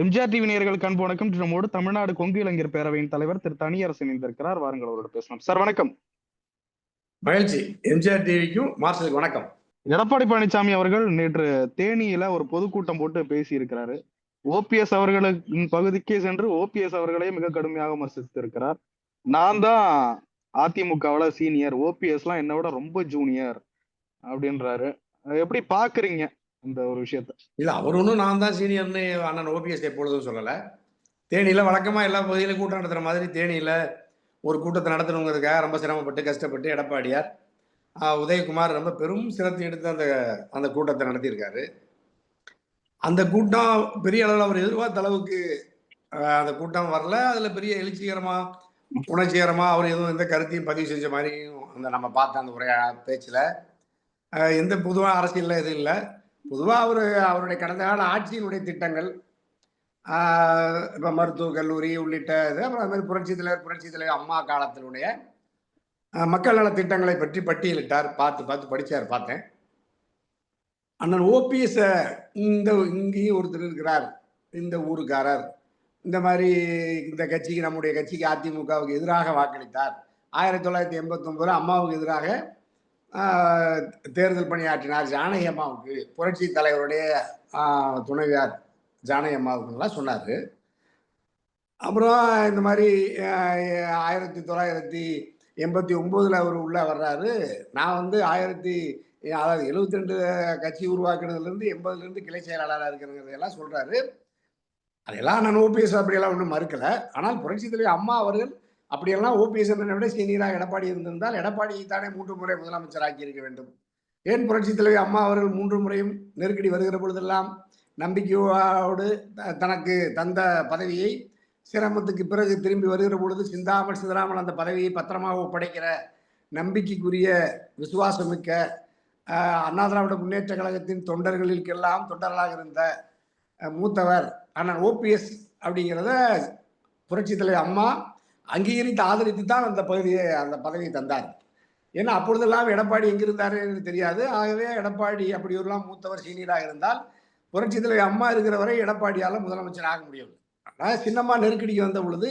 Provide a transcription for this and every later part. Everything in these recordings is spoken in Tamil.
எம்ஜிஆர் டிவி நேயர்களுக்கு அன்பு வணக்கம். நம்மோடு தமிழ்நாடு கொங்கு இளைஞர் பேரவையின் தலைவர் திரு தனியரசு இணைந்திருக்கிறார். வாருங்கள் அவரோட பேசலாம். சார் வணக்கம். மகிழ்ச்சி. எம்ஜிஆர் டிவிக்கும் மார்ஷலுக்கு வணக்கம். எடப்பாடி பழனிசாமி அவர்கள் நேற்று தேனியில ஒரு பொதுக்கூட்டம் போட்டு பேசி இருக்கிறாரு ஓபிஎஸ் அவர்களின் பகுதிக்கே சென்று ஓபிஎஸ் அவர்களே மிக கடுமையாக விமர்சித்து இருக்கிறார் நான் தான் அதிமுகவுல சீனியர் ஓபிஎஸ் எல்லாம் என்னை விட ரொம்ப ஜூனியர் அப்படின்றாரு. எப்படி பாக்குறீங்க? இந்த ஒரு விஷயத்த. இல்ல அவர் ஒன்றும் நான் தான் சீனியர்னு அண்ணன் ஓபிஎஸ் எப்பொழுதும் சொல்லலை. தேனியில் வழக்கமாக எல்லா பகுதியிலும் கூட்டம் நடத்துகிற மாதிரி தேனியில் ஒரு கூட்டத்தை நடத்தணுங்கிறதுக்காக ரொம்ப சிரமப்பட்டு கஷ்டப்பட்டு எடப்பாடியார் உதயகுமார் ரொம்ப பெரும் சிரத்தை எடுத்து அந்த அந்த கூட்டத்தை நடத்தியிருக்காரு. அந்த கூட்டம் பெரிய அளவில் அவர் எதிர்பார்த்த அளவுக்கு அந்த கூட்டம் வரல. அதில் பெரிய எழுச்சிகரமாக உணர்ச்சிகரமாக அவர் எதுவும் எந்த கருத்தையும் பதிவு செஞ்ச மாதிரியும் அந்த நம்ம பார்த்த அந்த உரையா பேச்சில் எந்த பொதுவாக அரசியலில் எதுவும் இல்லை. பொதுவாக அவர் அவருடைய கடந்த கால ஆட்சியினுடைய திட்டங்கள் இப்போ மருத்துவக் கல்லூரி உள்ளிட்ட இது அப்புறம் அது மாதிரி புரட்சி தலைவர் புரட்சி தலைவர் அம்மா காலத்தினுடைய மக்கள் நல திட்டங்களை பற்றி பட்டியலிட்டார். பார்த்து பார்த்து படித்தார் பார்த்தேன். அண்ணன் ஓபிஎஸ் இந்த இங்கேயும் ஒருத்தர் இருக்கிறார். இந்த ஊருக்காரர். இந்த மாதிரி இந்த கட்சிக்கு நம்முடைய கட்சிக்கு அதிமுகவுக்கு எதிராக வாக்களித்தார். ஆயிரத்தி தொள்ளாயிரத்தி எண்பத்தொம்போது அம்மாவுக்கு எதிராக தேர்தல் பணியாற்றினார் ஜானகி அம்மாவுக்கு. புரட்சி தலைவருடைய துணைவியார் ஜானகி அம்மாவுக்குலாம் சொன்னார். அப்புறம் இந்த மாதிரி ஆயிரத்தி தொள்ளாயிரத்தி எண்பத்தி ஒம்போதில் அவர் உள்ளே வர்றாரு. நான் வந்து ஆயிரத்தி அதாவது எழுபத்தி ரெண்டு கட்சி உருவாக்குனதுலேருந்து எண்பதுலேருந்து கிளை செயலாளராக இருக்கிறதெல்லாம் சொல்கிறாரு அதெல்லாம் நான் ஓபிஎஸ் அப்படியெல்லாம் ஒன்றும் மறுக்கலை. ஆனால் புரட்சி தலைவர் அம்மா அவர்கள் அப்படியெல்லாம் ஓபிஎஸ் என்னை விட சீனியராக எடப்பாடி இருந்திருந்தால் எடப்பாடியை தானே மூன்று முறை முதலமைச்சர் ஆக்கியிருக்க வேண்டும். ஏன் புரட்சித் தலைவி அம்மா அவர்கள் மூன்று முறையும் நெருக்கடி வருகிற பொழுதெல்லாம் நம்பிக்கையோடு த- தனக்கு தந்த பதவியை சிரமத்துக்கு பிறகு திரும்பி வருகிற பொழுது சிந்தாமல் சிதறாமல் அந்த பதவியை பத்திரமாக ஒப்படைக்கிற நம்பிக்கைக்குரிய விசுவாசமிக்க அண்ணா திராவிட முன்னேற்ற கழகத்தின் தொண்டர்களுக்கெல்லாம் தொண்டர்களாக இருந்த மூத்தவர் ஆனால் ஓபிஎஸ் அப்படிங்கிறத புரட்சித் தலைவர் அம்மா அங்கீகரித்து ஆதரித்து தான் அந்த பகுதியை அந்த பதவியை தந்தார். ஏன்னா அப்பொழுதெல்லாம் எடப்பாடி எங்கிருந்தாருன்னு தெரியாது. ஆகவே எடப்பாடி அப்படி ஒருலாம் மூத்தவர் சீனியராக இருந்தால் புரட்சி அம்மா இருக்கிற வரை எடப்பாடியால் முதலமைச்சர் ஆக முடியவில்லை. ஆனால் சின்னம்மா நெருக்கடிக்கு வந்த பொழுது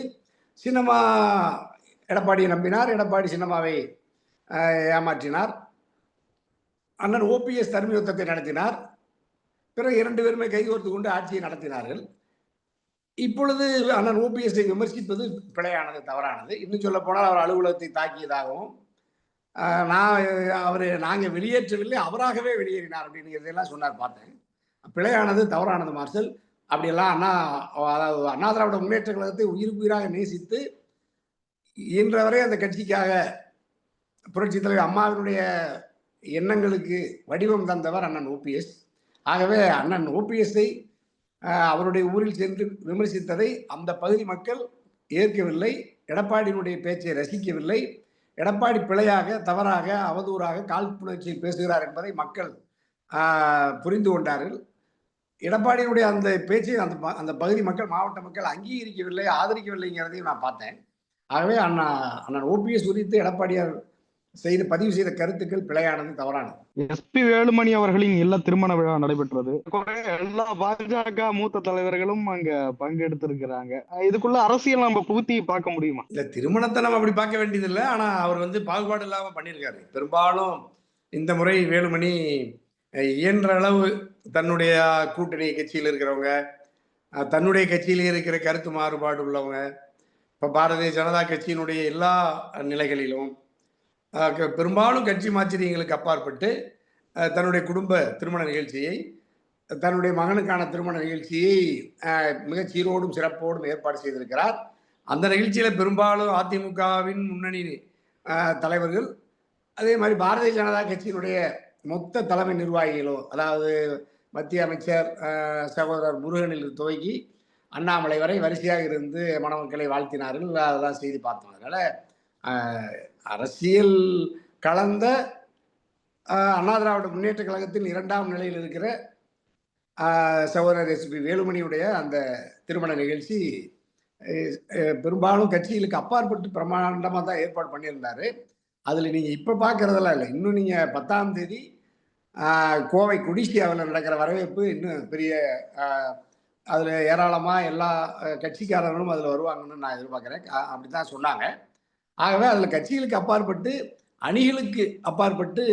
சின்னம்மா எடப்பாடியை நம்பினார். எடப்பாடி சின்னம்மாவை ஏமாற்றினார். அண்ணன் ஓபிஎஸ் தர்ம யுத்தத்தை நடத்தினார். பிறகு இரண்டு பேருமே கைகோர்த்து கொண்டு ஆட்சியை நடத்தினார்கள். இப்பொழுது அண்ணன் ஓபிஎஸ்ஐ விமர்சிப்பது பிழையானது தவறானது. இன்னும் சொல்ல போனால் அவர் அலுவலகத்தை தாக்கியதாகவும் நான் அவர் நாங்கள் வெளியேற்றவில்லை அவராகவே வெளியேறினார் அப்படிங்கிறதெல்லாம் சொன்னார் பார்த்தேன். பிழையானது தவறானது மார்ஷல். அப்படியெல்லாம் அண்ணா அதாவது அண்ணா திராவிட முன்னேற்ற கழகத்தை உயிருக்குயிராக நேசித்து இன்றவரை அந்த கட்சிக்காக புரட்சித் தலைவர் அம்மாவினுடைய எண்ணங்களுக்கு வடிவம் தந்தவர் அண்ணன் ஓபிஎஸ் ஆகவே அண்ணன் ஓபிஎஸ்ஐ அவருடைய ஊரில் சென்று விமர்சித்ததை அந்த பகுதி மக்கள் ஏற்கவில்லை. எடப்பாடியினுடைய பேச்சை ரசிக்கவில்லை. எடப்பாடி பிழையாக தவறாக அவதூறாக காழ்ப்புணர்ச்சியில் பேசுகிறார் என்பதை மக்கள் புரிந்து கொண்டார்கள். எடப்பாடியினுடைய அந்த பேச்சை அந்த ப- அந்த பகுதி மக்கள் மாவட்ட மக்கள் அங்கீகரிக்கவில்லை ஆதரிக்கவில்லைங்கிறதையும் நான் பார்த்தேன். ஆகவே அண்ணா அண்ணன் ஓபிஎஸ் குறித்து எடப்பாடியார் செய்து பதிவு செய்த கருத்துக்கள் பிழையானது தவறானது. எஸ்பி வேலுமணி அவர்களின் இல்ல திருமண விழா நடைபெற்றது. எல்லா பாஜக மூத்த தலைவர்களும் அங்க பங்கெடுத்திருக்கிறாங்க. இதுக்குள்ள அரசியல் நம்ம புகுத்தி பார்க்க முடியுமா? இல்ல திருமணத்தை நம்ம அப்படி பார்க்க வேண்டியதில்லை. ஆனா அவர் வந்து பாகுபாடு இல்லாம பண்ணியிருக்காரு. பெரும்பாலும் இந்த முறை வேலுமணி இயன்ற அளவு தன்னுடைய கூட்டணி கட்சியில் இருக்கிறவங்க தன்னுடைய கட்சியிலே இருக்கிற கருத்து மாறுபாடு உள்ளவங்க இப்போ பாரதிய ஜனதா கட்சியினுடைய எல்லா நிலைகளிலும் பெரும்பாலும் கட்சி மாச்சரியங்களுக்கு அப்பாற்பட்டு தன்னுடைய குடும்ப திருமண நிகழ்ச்சியை தன்னுடைய மகனுக்கான திருமண நிகழ்ச்சியை மிக சீரோடும் சிறப்போடும் ஏற்பாடு செய்திருக்கிறார். அந்த நிகழ்ச்சியில் பெரும்பாலும் அதிமுகவின் முன்னணி தலைவர்கள் அதே மாதிரி பாரதிய ஜனதா கட்சியினுடைய மொத்த தலைமை நிர்வாகிகளும் அதாவது மத்திய அமைச்சர் சகோதரர் முருகனில் துவங்கி அண்ணாமலை வரை வரிசையாக இருந்து மணமக்களை வாழ்த்தினார்கள். அதெல்லாம் செய்தி பார்த்தோம் அதனால் அரசியல் கலந்த அண்ணா திராவிட முன்னேற்ற கழகத்தின் இரண்டாம் நிலையில் இருக்கிற சகோதரர் எஸ். பி. வேலுமணியுடைய அந்த திருமண நிகழ்ச்சி பெரும்பாலும் கட்சிகளுக்கு அப்பாற்பட்டு பிரமாண்டமாக தான் ஏற்பாடு பண்ணியிருந்தாரு. அதில் நீங்கள் இப்போ பார்க்குறதெல்லாம் இல்லை. இன்னும் நீங்கள் பத்தாம் தேதி கோவை குடிசியாவில் நடக்கிற வரவேற்பு இன்னும் பெரிய அதில் ஏராளமாக எல்லா கட்சிக்காரர்களும் அதில் வருவாங்கன்னு நான் எதிர்பார்க்குறேன். அப்படி தான் சொன்னாங்க. ஆகவே அதில் கட்சிகளுக்கு அப்பாற்பட்டு அணிகளுக்கு அப்பாற்பட்டு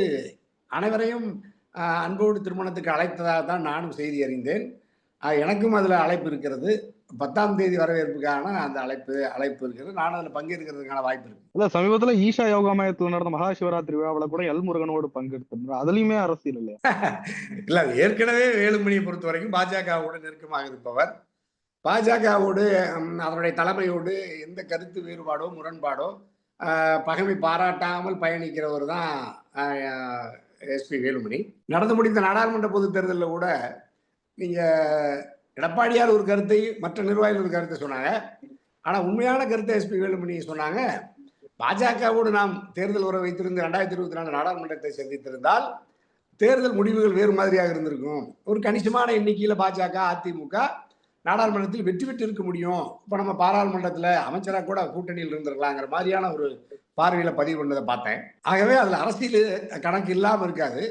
அனைவரையும் அன்போடு திருமணத்துக்கு அழைத்ததாக தான் நானும் செய்தி அறிந்தேன். எனக்கும் அதில் அழைப்பு இருக்கிறது. பத்தாம் தேதி வரவேற்புக்கான அந்த அழைப்பு அழைப்பு இருக்கிறது. நானும் அதில் பங்கேற்கிறதுக்கான வாய்ப்பு இருக்கு. இல்ல சமீபத்துல ஈஷா யோகா மையத்துல நடந்த மகா சிவராத்திரி விழாவில் கூட எல் முருகனோடு பங்கெடுத்திருந்தார். அதுலயுமே அரசியல் இல்லையா? இல்ல ஏற்கனவே வேலுமணியை பொறுத்த வரைக்கும் பாஜகவோடு நெருக்கமாக இருப்பவர். பாஜகவோடு அதனுடைய தலைமையோடு எந்த கருத்து வேறுபாடோ முரண்பாடோ பகைமை பாராட்டாமல் பயணிக்கிறவர் தான் எஸ்பி வேலுமணி. நடந்து முடிந்த நாடாளுமன்ற பொதுத் தேர்தலில் கூட நீங்கள் எடப்பாடியார் ஒரு கருத்தை மற்ற நிர்வாகிகள் ஒரு கருத்தை சொன்னாங்க. ஆனால் உண்மையான கருத்தை எஸ்பி வேலுமணி சொன்னாங்க. பாஜகவோடு நாம் தேர்தல் உறவு வைத்திருந்து ரெண்டாயிரத்தி இருபத்தி நாலு நாடாளுமன்றத்தை சந்தித்திருந்தால் தேர்தல் முடிவுகள் வேறு மாதிரியாக இருந்திருக்கும். ஒரு கணிசமான எண்ணிக்கையில் பாஜக அதிமுக நாடாளுமன்றத்தில் வெற்றி பெற்று இருக்க முடியும். இப்போ நம்ம பாராளுமன்றத்தில் அமைச்சராக கூட கூட்டணியில் இருந்திருக்கலாங்கிற மாதிரியான ஒரு பார்வையில் பதிவு பண்ணதை பார்த்தேன். ஆகவே அதில் அரசியல் கணக்கு இல்லாமல் இருக்காது.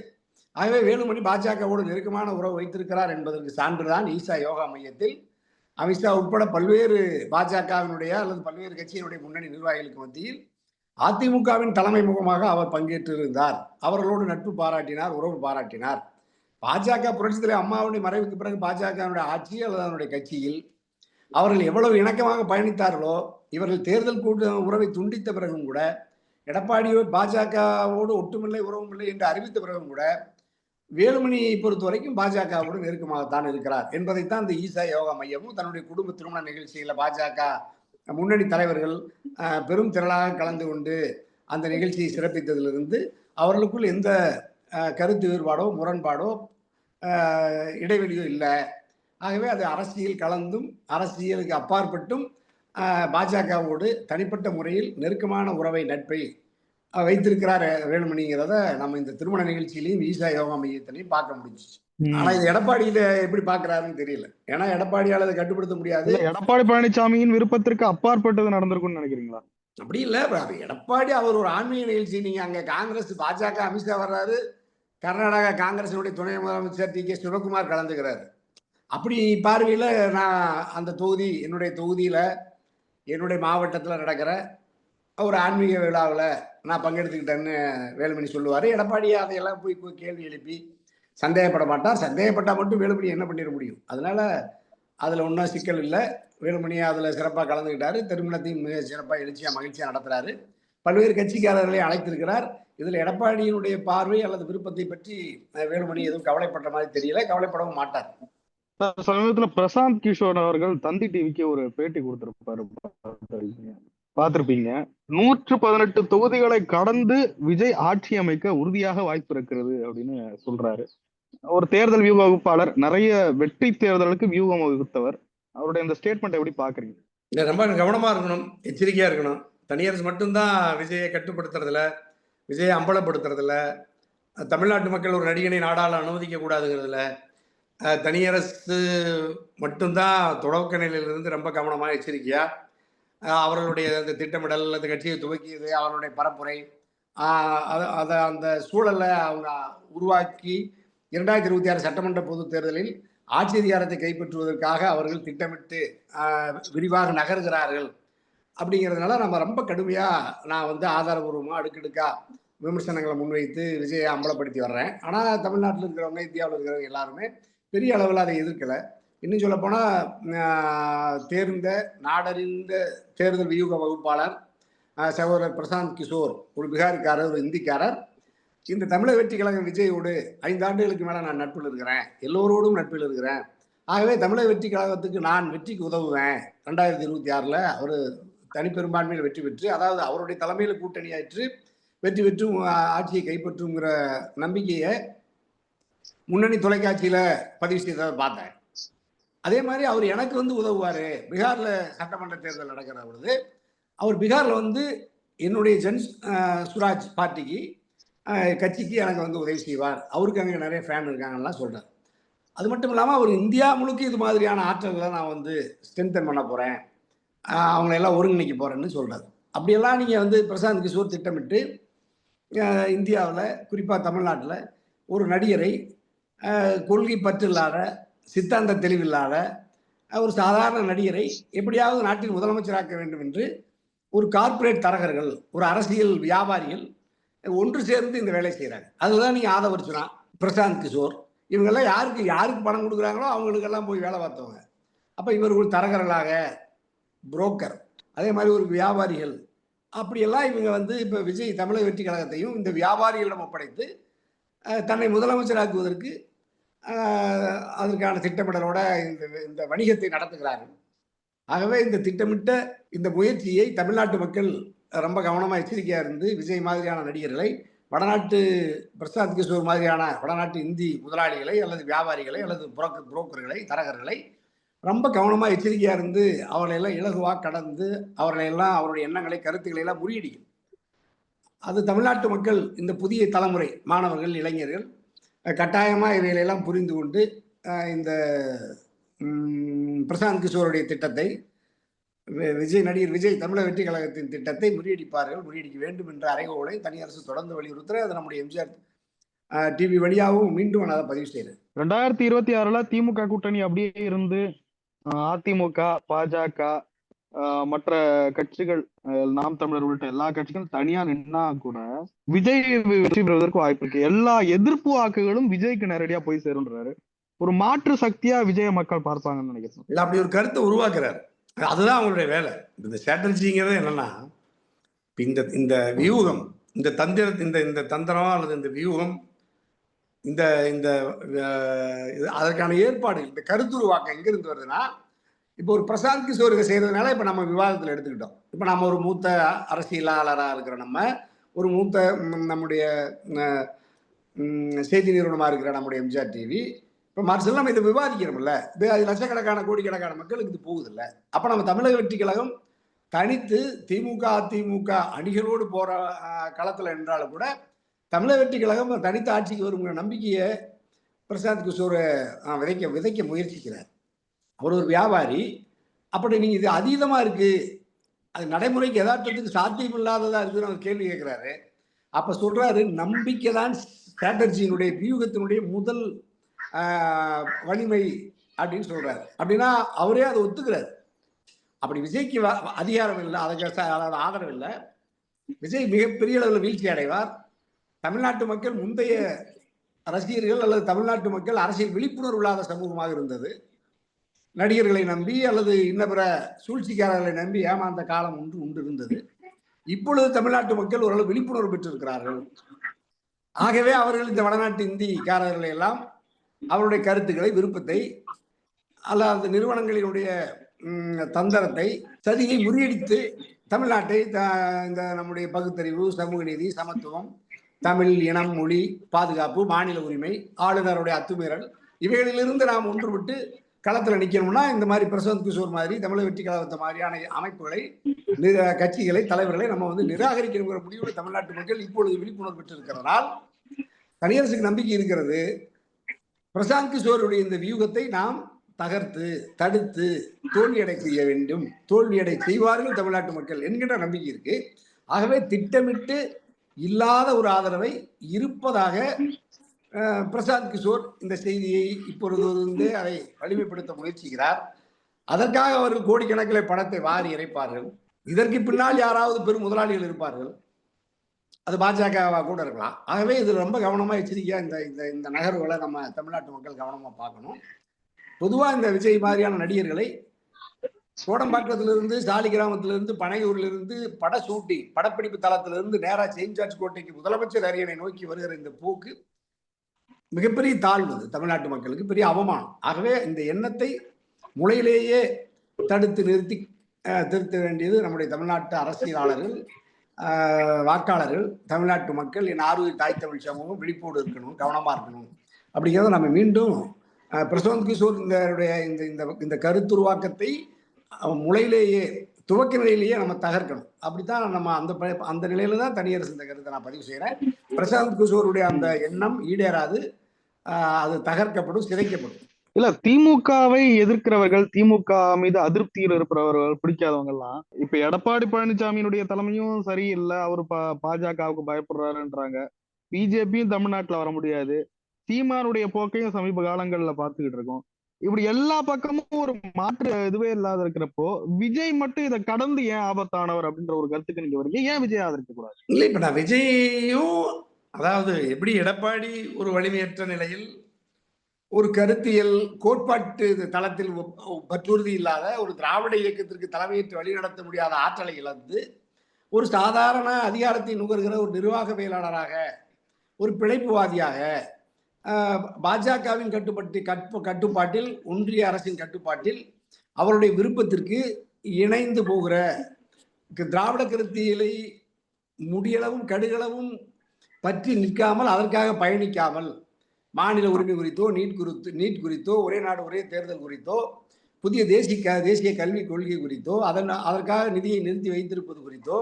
ஆகவே வேலுமணி பாஜகவோடு நெருக்கமான உறவு வைத்திருக்கிறார் என்பதற்கு சான்றுதான் ஈசா யோகா மையத்தில். அமித்ஷா உட்பட பல்வேறு பாஜகவினுடைய அல்லது பல்வேறு கட்சியினுடைய முன்னணி நிர்வாகிகளுக்கு மத்தியில் அதிமுகவின் தலைமை முகமாக அவர் பங்கேற்றிருந்தார். அவர்களோடு நட்பு பாராட்டினார் உறவு பாராட்டினார். பாஜக புரட்சித் அம்மாவுடைய மறைவுக்கு பிறகு பாஜகவினுடைய ஆட்சி அல்லது அதனுடைய கட்சியில் அவர்கள் எவ்வளவு இணக்கமாக பயணித்தார்களோ இவர்கள் தேர்தல் கூட்டு உறவை துண்டித்த பிறகும் கூட எடப்பாடியோ பாஜகவோடு ஒட்டுமில்லை உறவும் இல்லை என்று அறிவித்த பிறகும் கூட வேலுமணியை பொறுத்த வரைக்கும் பாஜகவோடு நெருக்கமாகத்தான் இருக்கிறார். என்பதைத்தான் இந்த ஈசா யோகா மையமும் தன்னுடைய குடும்ப திருமண நிகழ்ச்சியில் பாஜக முன்னணி தலைவர்கள் பெரும் திரளாக கலந்து கொண்டு அந்த நிகழ்ச்சியை சிறப்பித்ததிலிருந்து அவர்களுக்குள் எந்த கருத்து வேறுபாடோ முரண்பாடோ அஹ், இடைவெளியோ இல்லை. ஆகவே அது அரசியல் கலந்தும் அரசியலுக்கு அப்பாற்பட்டும் பாஜகவோடு தனிப்பட்ட முறையில் நெருக்கமான உறவை நட்பை வைத்திருக்கிறார் வேலுமணிங்கிறத நம்ம இந்த திருமண நிகழ்ச்சியிலையும் ஈசா யோகா மையத்திலையும் பார்க்க முடிஞ்சிச்சு. ஆனா இது எடப்பாடியில எப்படி பாக்குறாருன்னு தெரியல. ஏன்னா எடப்பாடியால அதை கட்டுப்படுத்த முடியாது. எடப்பாடி பழனிசாமியின் விருப்பத்திற்கு அப்பாற்பட்டது நடந்திருக்கும்னு நினைக்கிறீங்களா? அப்படி இல்ல. எடப்பாடி அவர் ஒரு ஆன்மீக நிகழ்ச்சி நீங்க அங்க காங்கிரஸ் பாஜக அமித்ஷா வர்றாரு. கர்நாடகா காங்கிரசினுடைய துணை முதலமைச்சர் டி கே சிவகுமார் கலந்துகிறார் அப்படி பார்வையில் நான் அந்த தொகுதி என்னுடைய தொகுதியில் என்னுடைய மாவட்டத்தில் நடக்கிற ஒரு ஆன்மீக விழாவில் நான் பங்கெடுத்துக்கிட்டேன்னு வேலுமணி சொல்லுவார். எடப்பாடி அதையெல்லாம் போய் போய் கேள்வி எழுப்பி சந்தேகப்பட மாட்டார். சந்தேகப்பட்டால் மட்டும் வேலுமணி என்ன பண்ணிட முடியும்? அதனால் அதில் ஒன்றும் சிக்கல் இல்லை. வேலுமணி அதில் சிறப்பாக கலந்துக்கிட்டாரு. திருமணத்தையும் மிக சிறப்பாக எழுச்சியாக மகிழ்ச்சியாக நடத்துகிறாரு பல்வேறு கட்சிக்காரர்களை அழைத்திருக்கிறார். இதில் எடப்பாடியினுடைய பார்வை அல்லது விருப்பத்தை பற்றி வேலுமணி எதுவும் கவலைப்படுற மாதிரி தெரியல. கவலைப்படவும் மாட்டார். சமீபத்துல பிரசாந்த் கிஷோர் அவர்கள் தந்தி டிவிக்கு ஒரு பேட்டி கொடுத்திருப்பாரு. பார்த்திருப்பீங்க. நூற்று பதினெட்டு தொகுதிகளை கடந்து விஜய் ஆட்சி அமைக்க உறுதியாக வாய்ப்பு இருக்கிறது அப்படின்னு சொல்றாரு. ஒரு தேர்தல் வியூக வகுப்பாளர் நிறைய வெற்றி தேர்தலுக்கு வியூகம் வகுத்தவர். அவருடைய இந்த ஸ்டேட்மெண்ட் எப்படி பாக்குறீங்க ரொம்ப கவனமாக இருக்கணும் எச்சரிக்கையாக இருக்கணும். தனியரசு மட்டும்தான் விஜயை கட்டுப்படுத்துறதில்ல விஜயை அம்பலப்படுத்துறதில்ல. தமிழ்நாட்டு மக்கள் ஒரு நடிகனை நாடால் அனுமதிக்க கூடாதுங்கிறதுல தனியரசு மட்டும்தான் தொடக்க நிலையிலிருந்து ரொம்ப கவனமாக எச்சரிக்கையாக அவர்களுடைய அந்த திட்டமிடல் அந்த கட்சியை துவக்கியது அவருடைய பரப்புரை அதை அந்த சூழலை அவங்க உருவாக்கி இரண்டாயிரத்தி இருபத்தி ஆறு சட்டமன்ற பொதுத் தேர்தலில் ஆட்சி அதிகாரத்தை கைப்பற்றுவதற்காக அவர்கள் திட்டமிட்டு விரிவாக நகர்கிறார்கள். அப்படிங்கிறதுனால நம்ம ரொம்ப கடுமையாக நான் வந்து ஆதாரபூர்வமாக அடுக்கடுக்கா விமர்சனங்களை முன்வைத்து விஜயை அம்பலப்படுத்தி வர்றேன். ஆனால் தமிழ்நாட்டில் இருக்கிறவங்க இந்தியாவில் இருக்கிறவங்க எல்லாருமே பெரிய அளவில் அதை எதிர்க்கலை. இன்னும் சொல்லப்போனால் தேர்ந்த நாடறிந்த தேர்தல் வியூக வகுப்பாளர் சகோதரர் பிரசாந்த் கிஷோர் ஒரு பீகார்காரர் ஒரு இந்திக்காரர். இந்த தமிழக வெற்றி கழகம் விஜயோடு ஐந்து ஆண்டுகளுக்கு மேலே நான் நட்பில் இருக்கிறேன். எல்லோரோடும் நட்பில் இருக்கிறேன். ஆகவே தமிழக வெற்றி கழகத்துக்கு நான் வெற்றிக்கு உதவுவேன். ரெண்டாயிரத்தி இருபத்தி ஆறில் அவர் தனிப்பெரும்பான்மையில் வெற்றி பெற்று அதாவது அவருடைய தலைமையில் கூட்டணியாற்று வெற்றி பெற்றும் ஆட்சியை கைப்பற்றுங்கிற நம்பிக்கையை முன்னணி தொலைக்காட்சியில் பதிவு செய்ததை பார்த்தேன். அதே மாதிரி அவர் எனக்கு வந்து உதவுவார். பீகாரில் சட்டமன்ற தேர்தல் நடக்கிற பொழுது அவர் பீகாரில் வந்து என்னுடைய ஜன் சுராஜ் பார்ட்டிக்கு கட்சிக்கு எனக்கு வந்து உதவி செய்வார். அவருக்கு அங்கே நிறைய ஃபேன் இருக்காங்கலாம் சொல்கிறார் அது மட்டும் இல்லாமல் அவர் இந்தியா முழுக்க இது மாதிரியான ஆற்றல்களை நான் வந்து ஸ்ட்ரென்தன் பண்ண போகிறேன் அவங்கள எல்லாம் ஒருங்கிணைக்க போகிறேன்னு சொல்கிறார் அப்படியெல்லாம் நீங்கள் வந்து பிரசாந்த் கிஷோர் திட்டமிட்டு இந்தியாவில் குறிப்பாக தமிழ்நாட்டில் ஒரு நடிகரை கொள்கை பற்று இல்லாத சித்தாந்த தெளிவில்லாத ஒரு சாதாரண நடிகரை எப்படியாவது நாட்டின் முதலமைச்சராக்க வேண்டும் என்று ஒரு கார்ப்பரேட் தரகர்கள் ஒரு அரசியல் வியாபாரிகள் ஒன்று சேர்ந்து இந்த வேலை செய்கிறாங்க அதுதான் நீங்கள் ஆதவர்ச்சுனா பிரசாந்த் கிஷோர் இவங்கெல்லாம் யாருக்கு யாருக்கு பணம் கொடுக்குறாங்களோ அவங்களுக்கெல்லாம் போய் வேலை பார்த்தவங்க. அப்போ இவர்கள் ஒரு தரகர்களாக புரோக்கர் அதே மாதிரி ஒரு வியாபாரிகள். அப்படியெல்லாம் இவங்க வந்து இப்போ விஜய் தமிழக வெற்றி கழகத்தையும் இந்த வியாபாரிகளிடம் ஒப்படைத்து தன்னை முதலமைச்சராக்குவதற்கு அதற்கான திட்டமிடலோட இந்த இந்த வணிகத்தை நடத்துகிறார்கள். ஆகவே இந்த திட்டமிட்ட இந்த முயற்சியை தமிழ்நாட்டு மக்கள் ரொம்ப கவனமாக எச்சரிக்கையாக இருந்து விஜய் மாதிரியான நடிகர்களை வடநாட்டு பிரசாத் கிஷோர் மாதிரியான வடநாட்டு இந்தி முதலாளிகளை அல்லது வியாபாரிகளை அல்லது புரோக்கர் புரோக்கர்களை தரகர்களை ரொம்ப கவனமாக எச்சரிக்கையாக இருந்து அவர்களையெல்லாம் இலகுவாக கடந்து அவர்களையெல்லாம் அவருடைய எண்ணங்களை கருத்துக்களை எல்லாம் முறியடிக்கும். அது தமிழ்நாட்டு மக்கள் இந்த புதிய தலைமுறை மாணவர்கள் இளைஞர்கள் கட்டாயமாக இவைகளெல்லாம் புரிந்து கொண்டு இந்த பிரசாந்த் கிஷோருடைய திட்டத்தை விஜய் நடிகர் விஜய் தமிழக வெற்றி கழகத்தின் திட்டத்தை முறியடிப்பார்கள் முறியடிக்க வேண்டும் என்ற அறைகோலை தனி அரசு தொடர்ந்து வலியுறுத்துற அது நம்முடைய எம்ஜிஆர் டிவி வழியாகவும் மீண்டும் நான் அதை பதிவு செய்கிறேன் ரெண்டாயிரத்தி இருபத்தி ஆறுல திமுக கூட்டணி அப்படியே இருந்து அதிமுக பாஜக மற்ற கட்சிகள் நாம் தமிழர் உள்ளிட்ட எல்லா கட்சிகளும் தனியா நின்னா கூட விஜய் வெற்றி பெறுவதற்கு வாய்ப்பு இருக்கு. எல்லா எதிர்ப்பு வாக்குகளும் விஜய்க்கு நேரடியா போய் சேருன்றாரு ஒரு மாற்று சக்தியா விஜய மக்கள் பார்ப்பாங்கன்னு நினைக்கிறேன். இல்லை அப்படி ஒரு கருத்தை உருவாக்குறாரு. அதுதான் அவங்களுடைய வேலை. இந்த ஸ்ட்ராட்டஜிங்கிறது என்னன்னா இந்த இந்த வியூகம் இந்த தந்திர இந்த இந்த தந்திரம் அல்லது இந்த வியூகம் இந்த இந்த இது- அதற்கான ஏற்பாடு இந்த கருத்துருவாக்கம் எங்கிருந்து வருதுன்னா இப்போ ஒரு பிரசாந்த் கிஷோருக்கு செய்கிறதுனால இப்போ நம்ம விவாதத்தில் எடுத்துக்கிட்டோம். இப்போ நம்ம ஒரு மூத்த அரசியலாளராக இருக்கிற நம்ம ஒரு மூத்த நம்முடைய செய்தி நிறுவனமாக இருக்கிற நம்முடைய எம்ஜிஆர் டிவி இப்போ மறுசல் நம்ம இதை விவாதிக்கிறோம்ல இது அது லட்சக்கணக்கான கோடிக்கணக்கான மக்களுக்கு இது போகுதில்ல. அப்போ நம்ம தமிழக வெற்றி கழகம் தனித்து திமுக அதிமுக அணிகளோடு போகிற களத்தில் என்றாலும் கூட தமிழக வெற்றி கழகம் தனித்த ஆட்சிக்கு வருங்கிற நம்பிக்கையை பிரசாந்த் கிஷோரை விதைக்க விதைக்க முயற்சிக்கிறார். அவர் ஒரு வியாபாரி. அப்படி நீங்கள் இது அதீதமாக இருக்குது அது நடைமுறைக்கு யதார்த்தத்துக்கு சாத்தியம் இல்லாததாக இருக்குதுன்னு அவர் கேள்வி கேட்குறாரு. அப்போ சொல்கிறாரு நம்பிக்கை தான் ஸ்ட்ராட்டஜியினுடைய வியூகத்தினுடைய முதல் வலிமை அப்படின்னு சொல்கிறாரு அப்படின்னா அவரே அதை ஒத்துக்கிறார். அப்படி விஜய்க்கு வ- அதிகாரம் இல்லை அதுக்கு அதாவது ஆதரவு இல்லை. விஜய் மிகப்பெரிய அளவில் வீழ்ச்சி அடைவார். தமிழ்நாட்டு மக்கள் முந்தைய ரசிகர்கள் அல்லது தமிழ்நாட்டு மக்கள் அரசியல் விழிப்புணர்வு இல்லாத சமூகமாக இருந்தது. நடிகர்களை நம்பி அல்லது இன்ன பிற சூழ்ச்சிக்காரர்களை நம்பி ஏமாந்த காலம் ஒன்று உண்டு இருந்தது. இப்பொழுது தமிழ்நாட்டு மக்கள் ஓரளவு விழிப்புணர்வு பெற்றிருக்கிறார்கள். ஆகவே அவர்கள் இந்த வடநாட்டு இந்திக்காரர்களை எல்லாம் அவருடைய கருத்துக்களை விருப்பத்தை அல்ல அந்த நிறுவனங்களினுடைய தந்திரத்தை சதியை முறியடித்து தமிழ்நாட்டை த- இந்த நம்முடைய பகுத்தறிவு சமூக நீதி சமத்துவம் தமிழ் இனம் மொழி பாதுகாப்பு மாநில உரிமை ஆளுநருடைய அத்துமீறல் இவைகளிலிருந்து நாம் ஒன்றுபட்டு களத்தில் நிற்கணும்னா இந்த மாதிரி பிரசாந்த் கிஷோர் மாதிரி தமிழக வெற்றி கழகத்தை மாதிரியான அமைப்புகளை கட்சிகளை தலைவர்களை நம்ம வந்து நிராகரிக்கிற முடிவில் தமிழ்நாட்டு மக்கள் இப்பொழுது விழிப்புணர்வு பெற்றிருக்கிறதால் தனியரசுக்கு நம்பிக்கை இருக்கிறது. பிரசாந்த் கிஷோருடைய இந்த வியூகத்தை நாம் தகர்த்து தடுத்து தோல்வியடை செய்ய வேண்டும். தோல்வியடை செய்வார்கள் தமிழ்நாட்டு மக்கள் என்கின்ற நம்பிக்கை இருக்கு. ஆகவே திட்டமிட்டு இல்லாத ஒரு ஆதரவை இருப்பதாக பிரசாந்த் கிஷோர் இந்த செய்தியை இப்பொழுது வந்து அதை வலிமைப்படுத்த முயற்சிக்கிறார். அதற்காக அவர்கள் கோடிக்கணக்கில் பணத்தை வாரி இறைப்பார்கள். இதற்கு பின்னால் யாராவது பெரும் முதலாளிகள் இருப்பார்கள். அது பாஜகவா கூட இருக்கலாம். ஆகவே இது ரொம்ப கவனமா எச்சரிக்கையா இந்த இந்த இந்த நகர்வுகளை நம்ம தமிழ்நாட்டு மக்கள் கவனமா பார்க்கணும். பொதுவா இந்த விஜய் மாதிரியான நடிகர்களை சோடம்பாக்கத்திலிருந்து சாலிகிராமத்திலிருந்து கிராமத்திலிருந்து பட ஷூட்டிங் படப்பிடிப்பு தளத்திலிருந்து நேராக செயின்ட் ஜார்ஜ் கோட்டைக்கு முதலமைச்சர் அரியணை நோக்கி வருகிற இந்த போக்கு மிகப்பெரிய தாழ்வு தமிழ்நாட்டு மக்களுக்கு பெரிய அவமானம். ஆகவே இந்த எண்ணத்தை முளையிலேயே தடுத்து நிறுத்தி திருத்த வேண்டியது நம்முடைய தமிழ்நாட்டு அரசியலாளர்கள் வாக்காளர்கள் தமிழ்நாட்டு மக்கள். என் ஆர்வ தாய் தமிழ் சமூகம் விழிப்போடு இருக்கணும் கவனமாக இருக்கணும். அப்படிங்கிறத நம்ம மீண்டும் பிரசாந்த் கிஷோர் இந்த இந்த இந்த கருத்துருவாக்கத்தை முளையிலேயே துவக்க நிலையிலேயே நம்ம தகர்க்கணும். அப்படித்தான் நம்ம அந்த அந்த நிலையில தான் தனியரசு இந்த கருத்தை நான் பதிவு செய்கிறேன் பிரசாந்த் கிஷோருடைய அந்த எண்ணம் ஈடேறாது. ஆஹ், அது தகர்க்கப்படும் சிதைக்கப்படும். இல்ல திமுகவை எதிர்க்கிறவர்கள் திமுக மீது அதிருப்தியில் இருப்பவர்கள் பிடிக்காதவங்க எல்லாம் இப்ப எடப்பாடி பழனிசாமியினுடைய தலைமையும் சரியில்லை. அவர் பா பாஜகவுக்கு பயப்படுறாருன்றாங்க. பிஜேபியும் தமிழ்நாட்டுல வர முடியாது. சீமானுடைய போக்கையும் சமீப காலங்கள்ல பார்த்துக்கிட்டு இருக்கோம். இப்படி எல்லா பக்கமும் ஒரு மாற்று இதுவே இல்லாத இருக்கிறப்போ விஜய் மட்டும் இதை கடந்து ஏன் ஆபத்தானவர் அப்படின்ற ஒரு கருத்துக்கு நீங்க வரீங்க? ஏன் விஜய் ஆதரிக்க கூடாது இல்லை இப்ப நான் விஜயும் அதாவது எப்படி எடப்பாடி ஒரு வலிமையற்ற நிலையில் ஒரு கருத்தியல் கோட்பாட்டு தளத்தில் பற்றுறுதி இல்லாத ஒரு திராவிட இயக்கத்திற்கு தலைமையேற்று வழிநடத்த முடியாத ஆற்றலை இழந்து ஒரு சாதாரண அதிகாரத்தை நுகர்கிற ஒரு நிர்வாகவியலாளராக ஒரு பிழைப்புவாதியாக பாஜகவின் கட்டுப்பட்டு கட்டு கட்டுப்பாட்டில் ஒன்றிய அரசின் கட்டுப்பாட்டில் அவருடைய விருப்பத்திற்கு இணைந்து போகிற க- திராவிட கருத்தியலை முடியளவும் கடுகளவும் பற்றி நிற்காமல் அதற்காக பயணிக்காமல் மாநில உரிமை குறித்தோ நீட் குறித்து நீட் குறித்தோ ஒரே நாடு ஒரே தேர்தல் குறித்தோ புதிய தேசிய க தேசிய கல்விக் கொள்கை குறித்தோ அதன் அதற்காக நிதியை நிறுத்தி வைத்திருப்பது குறித்தோ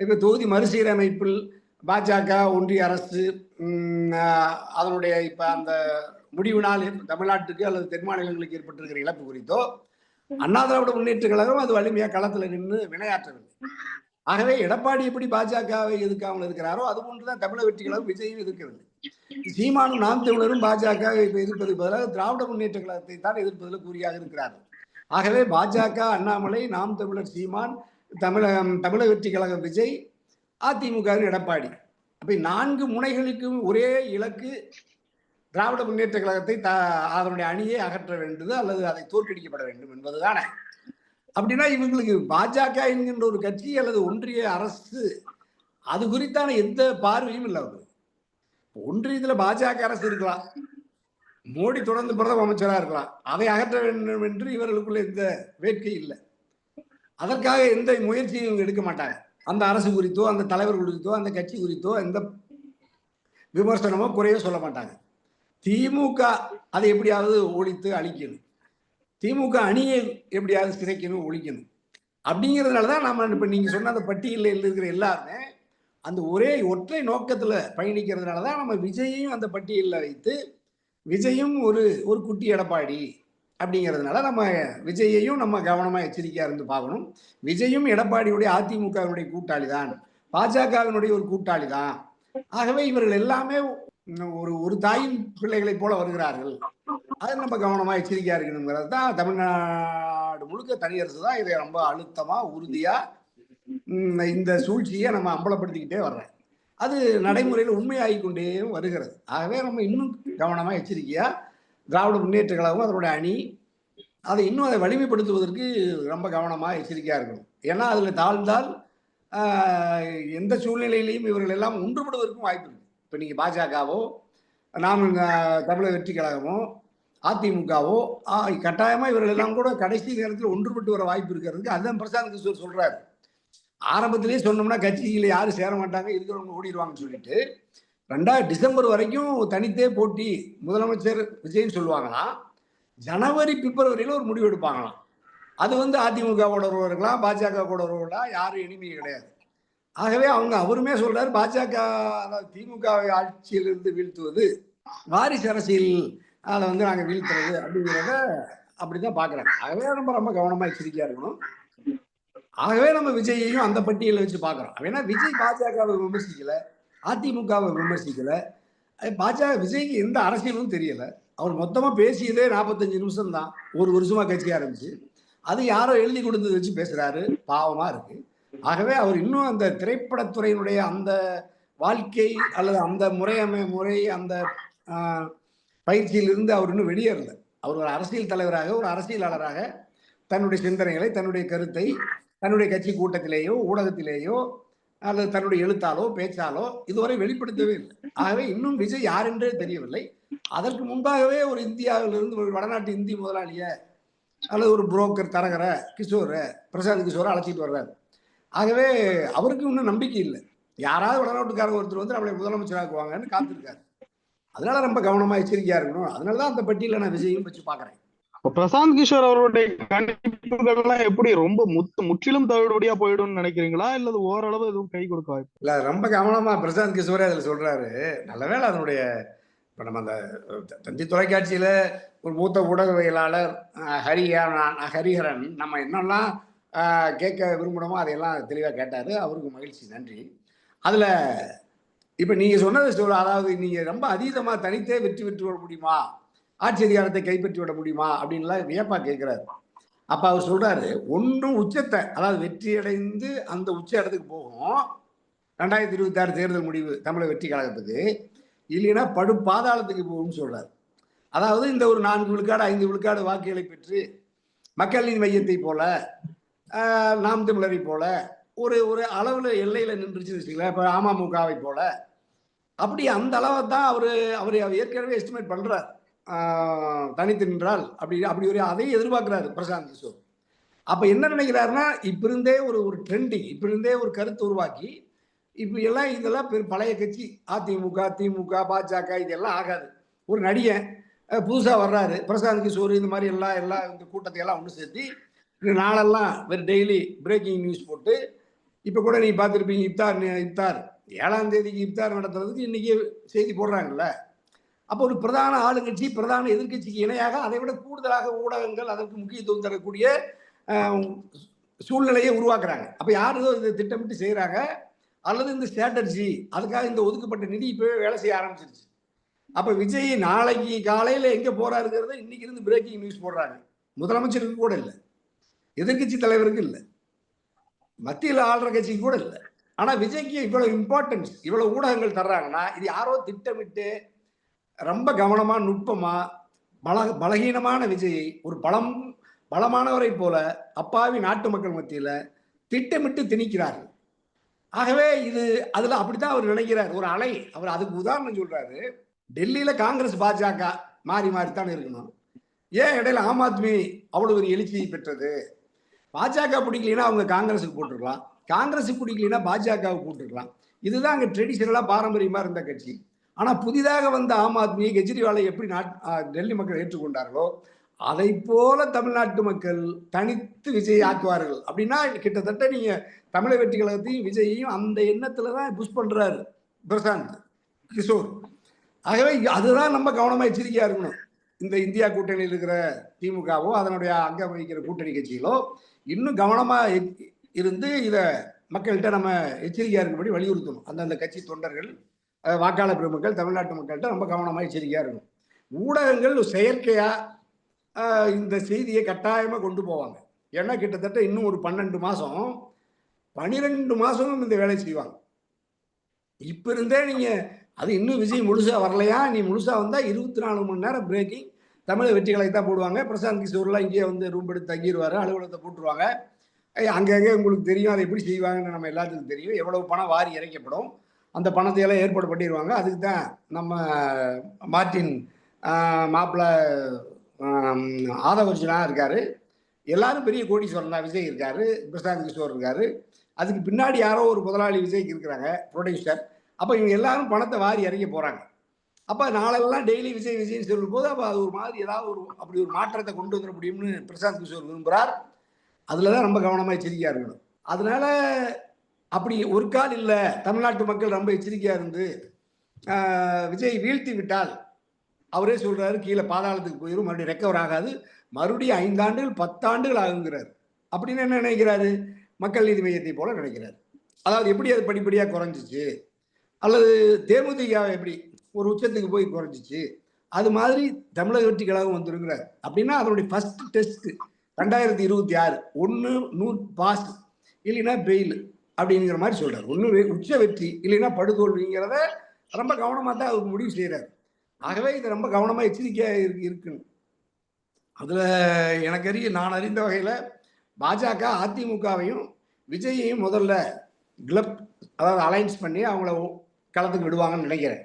இப்போ தொகுதி மறுசீரமைப்பில் பாஜக ஒன்றிய அரசு அதனுடைய இப்போ அந்த முடிவினால் தமிழ்நாட்டுக்கு அல்லது தென் மாநிலங்களுக்கு ஏற்பட்டிருக்கிற இழப்பு குறித்தோ அண்ணா திராவிட முன்னேற்ற கழகம் அது வலிமையாக களத்தில் நின்று வினையாற்றவில்லை ஆகவே எடப்பாடி எப்படி பாஜகவை எதிர்க்காமல் இருக்கிறாரோ அது போன்றுதான் தமிழக வெற்றி கழகம் விஜயும் எதிர்க்கவில்லை. சீமானும் நாம் தமிழரும் பாஜக இப்போ எதிர்ப்பதற்கு பதிலாக திராவிட முன்னேற்ற கழகத்தை தான் எதிர்ப்பதில் கூறியாக இருக்கிறார்கள். ஆகவே பாஜக அண்ணாமலை நாம் தமிழர் சீமான் தமிழகம் தமிழக வெற்றி கழகம் விஜய் அதிமுகவின் எடப்பாடி. அப்ப நான்கு முனைகளுக்கும் ஒரே இலக்கு திராவிட முன்னேற்ற கழகத்தை த அதனுடைய அணியை அகற்ற வேண்டியது அல்லது அதை தோற்கடிக்கப்பட வேண்டும் என்பதுதானே. அப்படின்னா இவங்களுக்கு பாஜக என்கின்ற ஒரு கட்சி அல்லது ஒன்றிய அரசு அது குறித்தான எந்த பார்வையும் இல்லை அவங்களுக்கு ஒன்றியத்தில் பாஜக அரசு இருக்கலாம். மோடி தொடர்ந்து பிரதம அமைச்சராக இருக்கலாம். அதை அகற்ற வேண்டும் என்று இவர்களுக்குள்ள எந்த வேட்கை இல்லை. அதற்காக எந்த முயற்சியும் எடுக்க மாட்டாங்க. அந்த அரசு குறித்தோ அந்த தலைவர் குறித்தோ அந்த கட்சி குறித்தோ எந்த விமர்சனமோ குறையோ சொல்ல மாட்டாங்க. திமுக அதை எப்படியாவது ஒழித்து அழிக்கணும். திமுக அணியை எப்படியாவது சிதைக்கணும் ஒழிக்கணும். அப்படிங்கிறதுனால தான் நம்ம இப்போ நீங்கள் சொன்ன அந்த பட்டியலில் இருக்கிற எல்லாருமே அந்த ஒரே ஒற்றை நோக்கத்தில் பயணிக்கிறதுனால தான் நம்ம விஜயையும் அந்த பட்டியலில் வைத்து விஜயும் ஒரு ஒரு குட்டி எடப்பாடி அப்படிங்கிறதுனால நம்ம விஜயையும் நம்ம கவனமாக எச்சரிக்கையாக இருந்து பார்க்கணும். விஜயும் எடப்பாடியுடைய அதிமுகவினுடைய கூட்டாளி தான் பாஜகவினுடைய ஒரு கூட்டாளி தான் ஆகவே இவர்கள் எல்லாமே ஒரு ஒரு தாயின் பிள்ளைகளைப் போல வருகிறார்கள். அது நம்ம கவனமாக எச்சரிக்கையாக இருக்கணுங்கிறது தான் தமிழ்நாடு முழுக்க தனியரசு தான் இதை ரொம்ப அழுத்தமாக உறுதியாக இந்த சூழ்ச்சியை நம்ம அம்பலப்படுத்திக்கிட்டே வர்றேன். அது நடைமுறையில் உண்மையாகி கொண்டே வருகிறது. ஆகவே நம்ம இன்னும் கவனமாக எச்சரிக்கையாக திராவிட முன்னேற்ற கழகம் அதனுடைய அணி அதை இன்னும் அதை வலிமைப்படுத்துவதற்கு ரொம்ப கவனமாக எச்சரிக்கையாக இருக்கணும். ஏன்னா அதில் தாழ்ந்தால் எந்த சூழ்நிலையிலையும் இவர்கள் எல்லாம் ஒன்றுபடுவதற்கும் வாய்ப்பு இருக்குது இப்போ நீங்கள் பாஜகவோ நாம் தமிழக வெற்றி கழகமோ அதிமுகவோ கட்டாயமாக இவர்கள் எல்லாம் கூட கடைசி நேரத்தில் ஒன்றுபட்டு வர வாய்ப்பு இருக்கிறதுக்கு அதுதான் பிரசாந்த் கிஷோர் சொல்கிறாரு ஆரம்பத்திலேயே சொன்னோம்னா கட்சியில் யாரும் சேர மாட்டாங்க இருக்கிறவங்க ஓடிடுவாங்கன்னு சொல்லிட்டு ரெண்டா டிசம்பர் வரைக்கும் தனித்தே போட்டி முதலமைச்சர் விஜய்னு சொல்லுவாங்களாம். ஜனவரி பிப்ரவரியில் ஒரு முடிவு எடுப்பாங்களாம். அது வந்து அதிமுகவோட இருக்கலாம் பாஜக கூட இருக்கலாம் யாரும் இனிமே கிடையாது. ஆகவே அவங்க அவருமே சொல்றாரு பாஜக அதாவது திமுக ஆட்சியிலிருந்து வீழ்த்துவது வாரிசு அரசியல் அதை வந்து நாங்கள் வீழ்த்துறது அப்படிங்கிறத அப்படிதான் பார்க்குறாங்க ஆகவே நம்ம ரொம்ப கவனமாக எச்சரிக்கையாக இருக்கணும். ஆகவே நம்ம விஜயையும் அந்த பட்டியலில் வச்சு பார்க்குறோம் ஏன்னா விஜய் பாஜகவை விமர்சிக்கலை. அதிமுகவை விமர்சிக்கல. அது பாஜக விஜய்க்கு எந்த அரசியலும் தெரியல. அவர் மொத்தமாக பேசியதே நாற்பத்தஞ்சு நிமிஷம் தான் ஒரு வருஷமா கட்சி ஆரம்பிச்சு. அது யாரோ எழுதி கொடுத்தது வச்சு பேசுறாரு. பாவமா இருக்கு. ஆகவே அவர் இன்னும் அந்த திரைப்படத்துறையினுடைய அந்த வாழ்க்கை அல்லது அந்த முறையமை முறை அந்த பயிற்சியிலிருந்து அவர் இன்னும் வெளியேறல. அவர் ஒரு அரசியல் தலைவராக ஒரு அரசியலாளராக தன்னுடைய சிந்தனைகளை தன்னுடைய கருத்தை தன்னுடைய கட்சி கூட்டத்திலேயோ ஊடகத்திலேயோ அல்லது தன்னுடைய எழுத்தாலோ பேச்சாலோ இதுவரை வெளிப்படுத்தவே இல்லை. ஆகவே இன்னும் விஜய் யார் என்றே தெரியவில்லை. அதற்கு முன்பாகவே ஒரு இந்தியாவிலிருந்து ஒரு வடநாட்டு இந்தி முதலாளிய அல்லது ஒரு புரோக்கர் தரகர கிஷோரை பிரசாந்த் கிஷோரை அழைச்சிட்டு வர்றாரு. ஆகவே அவருக்கு இன்னும் நம்பிக்கை இல்லை. யாராவது வடநாட்டுக்காரங்க ஒருத்தர் வந்து நம்மளை முதலமைச்சராக்குவாங்கன்னு காத்திருக்காரு. அதனால ரொம்ப கவனமா எச்சரிக்கையா இருக்கணும். அதனாலதான் அந்த பட்டியல நான் விஜயும் வச்சு பாக்குறேன் பிரசாந்த் கிஷோர் அவருடைய கணிப்புகள்லாம் எப்படி? ரொம்ப முத்து முற்றிலும் தவிடுபடியா போயிடும்னு நினைக்கிறீங்களா? இல்லது ஓரளவு எதுவும் கை கொடுக்க வாய்ப்பு இல்ல ரொம்ப கவனமா பிரசாந்த் கிஷோரே அதுல சொல்றாரு. நல்லவேளை அதனுடைய இப்ப நம்ம அந்த தந்தி தொலைக்காட்சியில ஒரு மூத்த ஊடகவியலாளர் அஹ், ஹரிஹரன் ஹரிஹரன் நம்ம என்னெல்லாம் கேட்க விரும்பணுமோ அதையெல்லாம் தெளிவா கேட்டாரு. அவருக்கு மகிழ்ச்சி நன்றி. அதுல இப்ப நீங்க சொன்னதை சொல்ல அதாவது நீங்க ரொம்ப அதீதமா தனித்தே வெற்றி பெற்று வர முடியுமா? ஆட்சி அதிகாரத்தை கைப்பற்றி விட முடியுமா அப்படின்லாம் வியப்பா கேட்கிறாரு அப்ப அவர் சொல்றாரு ஒன்றும் உச்சத்தை அதாவது வெற்றி அடைந்து அந்த உச்ச இடத்துக்கு போகும். ரெண்டாயிரத்தி இருபத்தி ஆறு தேர்தல் முடிவு தமிழக வெற்றி கழகத்துக்கு. இல்லைன்னா படு பாதாளத்துக்கு போகும்னு சொல்றாரு. அதாவது இந்த ஒரு நான்கு விழுக்காடு ஐந்து விழுக்காடு வாக்குகளை பெற்று மக்கள் நீதி மையத்தை போல நாம் தமிழரை போல ஒரு ஒரு அளவில் எல்லையில் நின்றுச்சு வச்சுக்கலாம் இப்போ அமமுகவை போல. அப்படி அந்த அளவை தான் அவர் அவர் ஏற்கனவே எஸ்டிமேட் பண்ணுறார் தனித்து நின்றால் அப்படி அப்படி ஒரு அதையும் எதிர்பார்க்கிறாரு பிரசாந்த் கிஷோர். அப்போ என்ன நினைக்கிறாருன்னா இப்போ இருந்தே ஒரு ஒரு ட்ரெண்டிங் இப்போ இருந்தே ஒரு கருத்து உருவாக்கி இப்போ எல்லாம் இதெல்லாம் பெரு- பழைய கட்சி அதிமுக திமுக பாஜக இதெல்லாம் ஆகாது. ஒரு நடிகன் புதுசாக வர்றாரு பிரசாந்த் கிஷோர் இந்த மாதிரி எல்லாம் எல்லாம் இந்த கூட்டத்தை எல்லாம் ஒன்று சேர்த்து நாளெல்லாம் வெறும் டெய்லி பிரேக்கிங் நியூஸ் போட்டு இப்போ கூட நீங்கள் பார்த்துருப்பீங்க இப்தார் இப்தார் ஏழாம் தேதிக்கு இப்தார் நடத்துறதுக்கு இன்றைக்கி செய்தி போடுறாங்கல்ல. அப்போ ஒரு பிரதான ஆளுங்கட்சி பிரதான எதிர்க்கட்சிக்கு இணையாக அதை விட கூடுதலாக ஊடகங்கள் அதற்கு முக்கியத்துவம் தரக்கூடிய சூழ்நிலையை உருவாக்குறாங்க. அப்போ யார் ஏதோ இதை திட்டமிட்டு செய்கிறாங்க அல்லது இந்த ஸ்ட்ராட்டர்ஜி அதுக்காக இந்த ஒதுக்கப்பட்ட நிதி இப்போவே வேலை செய்ய ஆரம்பிச்சிருச்சு. அப்போ விஜய் நாளைக்கு காலையில் எங்கே போகிறாருங்கிறத இன்னைக்கு இருந்து பிரேக்கிங் நியூஸ் போடுறாங்க முதலமைச்சருக்கு கூட இல்லை. எதிர்க்கட்சி தலைவருக்கு இல்லை. மத்தியில் ஆள்ற கட்சிக்கு கூட இல்லை. ஆனால் விஜய்க்கு இவ்வளோ இம்பார்ட்டன்ஸ் இவ்வளோ ஊடகங்கள் தர்றாங்கன்னா இது யாரோ திட்டமிட்டு ரொம்ப கவனமா நுட்பமா பல பலகீனமான விஜயை ஒரு பலம் பலமானவரை போல அப்பாவி நாட்டு மக்கள் மத்தியில திட்டமிட்டு திணிக்கிறார்கள். ஆகவே இது அதுல அப்படித்தான் அவர் நினைக்கிறார். ஒரு அலை. அவர் அதுக்கு உதாரணம் சொல்றாரு. டெல்லியில காங்கிரஸ் பாஜக மாறி மாறி தான் இருக்கணும். ஏன் இடையில ஆம் ஆத்மி அவ்வளவு ஒரு எழுச்சியை பெற்றது? பாஜக பிடிக்கலைன்னா அவங்க காங்கிரஸுக்கு போட்டுருக்கலாம். காங்கிரஸுக்கு பிடிக்கலைன்னா பாஜகவுக்கு போட்டுருக்கலாம். இதுதான் அங்கே ட்ரெடிஷனலாக பாரம்பரியமாக இருந்த கட்சி. ஆனால் புதிதாக வந்த ஆம் ஆத்மியை கெஜ்ரிவாலை எப்படி நாட் டெல்லி மக்கள் ஏற்றுக்கொண்டார்களோ அதை போல தமிழ்நாட்டு மக்கள் தனித்து விஜய் ஆக்குவார்கள் அப்படின்னா கிட்டத்தட்ட நீங்க தமிழக வெற்றி கழகத்தையும் விஜயையும் அந்த எண்ணத்துல தான் புஷ் பண்றாரு பிரசாந்த் கிஷோர். ஆகவே அதுதான் நம்ம கவனமா எச்சரிக்கையா இருக்கணும். இந்த இந்தியா கூட்டணியில் இருக்கிற திமுகவோ அதனுடைய அங்கம் வகிக்கிற கூட்டணி கட்சிகளோ இன்னும் கவனமா இருந்து இதை மக்கள்கிட்ட நம்ம எச்சரிக்கையா இருக்கும்படி வலியுறுத்தணும். அந்தந்த கட்சி தொண்டர்கள் வாக்காளர் பெருமக்கள் தமிழ்நாட்டு மக்கள்கிட்ட ரொம்ப கவனமாக எச்சரிக்கையாக இருக்கணும். ஊடகங்கள் செயற்கையாக இந்த செய்தியை கட்டாயமாக கொண்டு போவாங்க. ஏன்னா கிட்டத்தட்ட இன்னும் ஒரு பன்னெண்டு மாதம் பன்னிரெண்டு மாதமும் இந்த வேலை செய்வாங்க. இப்போ இருந்தே நீங்கள் அது இன்னும் விஜய் முழுசாக வரலையா? நீ முழுசாக வந்தால் இருபத்தி நாலு மணி நேரம் பிரேக்கிங் தமிழக வெற்றிகளை தான் போடுவாங்க. பிரசாந்த் கிஷோர்லாம் இங்கேயே வந்து ரூம் எடுத்து தங்கிடுவார் அலுவலகத்தை போட்டுருவாங்க. அங்கங்கே உங்களுக்கு தெரியும் அதை எப்படி செய்வாங்கன்னு நம்ம எல்லாத்துக்கும் தெரியும். எவ்வளோ பணம் வாரி இறைக்கப்படும். அந்த பணத்தை எல்லாம் ஏற்பாடு பண்ணிடுவாங்க அதுக்கு தான் நம்ம மார்ட்டின் மாப்பிள்ளை ஆதவர்ஜுனா இருக்காரு. எல்லாரும் பெரிய கோடீஸ்வரன் தான். விஜய் இருக்காரு. பிரசாந்த் கிஷோர் இருக்காரு. அதுக்கு பின்னாடி யாரோ ஒரு முதலாளி விஜய்க்கு இருக்கிறாங்க ப்ரொடியூசர். அப்போ இவங்க எல்லாரும் பணத்தை வாரி இறங்கி போகிறாங்க அப்போ நாளெல்லாம் டெய்லி விஜய் விஜய்னு சொல்லும்போது அப்போ அது ஒரு மாதிரி ஏதாவது ஒரு அப்படி ஒரு மாற்றத்தை கொண்டு வந்துட முடியும்னு பிரசாந்த் கிஷோர் விரும்புகிறார் அதில் தான் ரொம்ப கவனமாக எச்சரிக்கையாக இருக்கணும். அதனால அப்படி ஒரு கால் இல்லை. தமிழ்நாட்டு மக்கள் ரொம்ப எச்சரிக்கையாக இருந்து விஜய் வீழ்த்தி விட்டால் அவரே சொல்கிறாரு கீழே பாதாளத்துக்கு போயிடும் மறுபடியும் ரெக்கவர் ஆகாது. மறுபடியும் ஐந்தாண்டுகள் பத்தாண்டுகள் ஆகுங்கிறார். அப்படின்னு என்ன நினைக்கிறாரு? மக்கள் நீதி மையத்தை போல நினைக்கிறார். அதாவது எப்படி அது படிப்படியாக குறைஞ்சிச்சு? அல்லது தேமுதிக எப்படி ஒரு உச்சத்துக்கு போய் குறைஞ்சிச்சு? அது மாதிரி தமிழக வெற்றி கழகம் வந்துருங்கிறார். அப்படின்னா அதனுடைய ஃபர்ஸ்ட் டெஸ்ட் ரெண்டாயிரத்தி இருபத்தி ஆறு ஒன்று நூ பாஸ் இல்லைன்னா பெயில் அப்படிங்கிற மாதிரி சொல்றாரு. ஒன்று உச்ச வெற்றி இல்லைன்னா படுதோல்விங்கிறத ரொம்ப கவனமாக தான் அவர் முடிவு செய்கிறார் ஆகவே இது ரொம்ப கவனமாக எச்சரிக்கையாக இருக்கு இருக்குன்னு. அதில் எனக்கு அறிய நான் அறிந்த வகையில் பாஜக அதிமுகவையும் விஜயையும் முதல்ல கிளப் அதாவது அலைன்ஸ் பண்ணி அவங்கள களத்துக்கு விடுவாங்கன்னு நினைக்கிறேன்.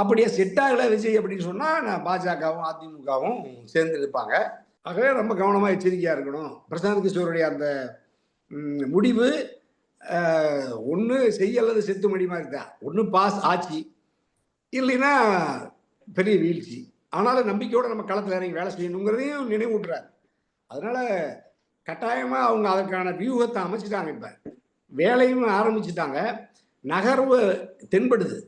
அப்படியே செட் ஆகலை விஜய் அப்படின்னு சொன்னால் நான் பாஜகவும் அதிமுகவும் சேர்ந்து இருப்பாங்க ஆகவே ரொம்ப கவனமாக எச்சரிக்கையாக இருக்கணும். பிரசாந்த் கிஷோருடைய அந்த முடிவு ஒன்று செய்ய அல்லது செத்து மடி மாதிரி தான் ஒன்று பாஸ் ஆச்சு. இல்லைன்னா பெரிய வீழ்ச்சி. ஆனாலும் நம்பிக்கையோடு நம்ம களத்தில் இறங்கி வேலை செய்யணுங்கிறதையும் நினைவூட்டுறாரு அதனால் கட்டாயமாக அவங்க அதற்கான வியூகத்தை அமைச்சிட்டாங்க இப்போ. வேலையும் ஆரம்பிச்சிட்டாங்க. நகர்வு தென்படுது.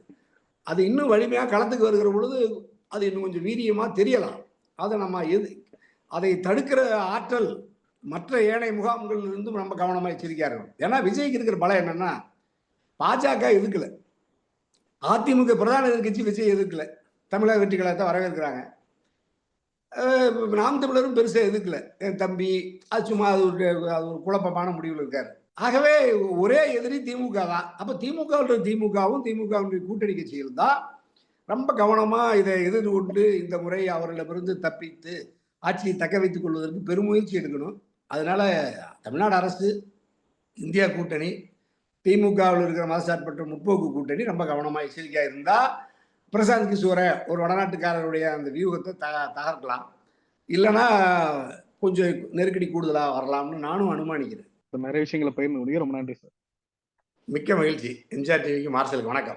அது இன்னும் வலிமையாக களத்துக்கு வருகிற பொழுது அது இன்னும் கொஞ்சம் வீரியமாக தெரியலாம். அதை நம்ம எது அதை தடுக்கிற ஆற்றல் மற்ற ஏனைய முகாம்கள் இருந்தும் நம்ம கவனமாக எச்சரிக்கையாக இருக்கணும். ஏன்னா விஜய்க்கு இருக்கிற பலம் என்னன்னா பாஜக எதுக்கல அதிமுக பிரதான எதிர்கட்சி விஜய் எதிர்க்கல. தமிழக வெற்றி கழகத்தை வரவேற்கிறாங்க. நாம் தமிழரும் பெருசாக எதுக்கல என் தம்பி அது சும்மா அது ஒரு அது ஒரு குழப்பமான முடிவில் இருக்காரு. ஆகவே ஒரே எதிரி திமுக தான். அப்போ திமுக திமுகவும் திமுக கூட்டணி கட்சிகள் தான் ரொம்ப கவனமாக இதை எதிர்கொண்டு இந்த முறை அவர்களிடமிருந்து தப்பித்து ஆட்சியை தக்க வைத்துக் கொள்வதற்கு பெருமுயற்சி எடுக்கணும். அதனால தமிழ்நாடு அரசு இந்தியா கூட்டணி திமுகவில் இருக்கிற மதசார்பற்ற முற்போக்கு கூட்டணி ரொம்ப கவனமா எச்சரிக்கையா இருந்தா பிரசாந்த் கிஷோரை ஒரு வடநாட்டுக்காரருடைய அந்த வியூகத்தை த தகர்க்கலாம். இல்லைன்னா கொஞ்சம் நெருக்கடி கூடுதலாக வரலாம்னு நானும் அனுமானிக்கிறேன். நிறைய விஷயங்களை பகிர்ந்து முடியும் ரொம்ப நன்றி சார். மிக்க மகிழ்ச்சி. எம்ஜிஆர் டிவிக்கு மார்சலுக்கு வணக்கம்.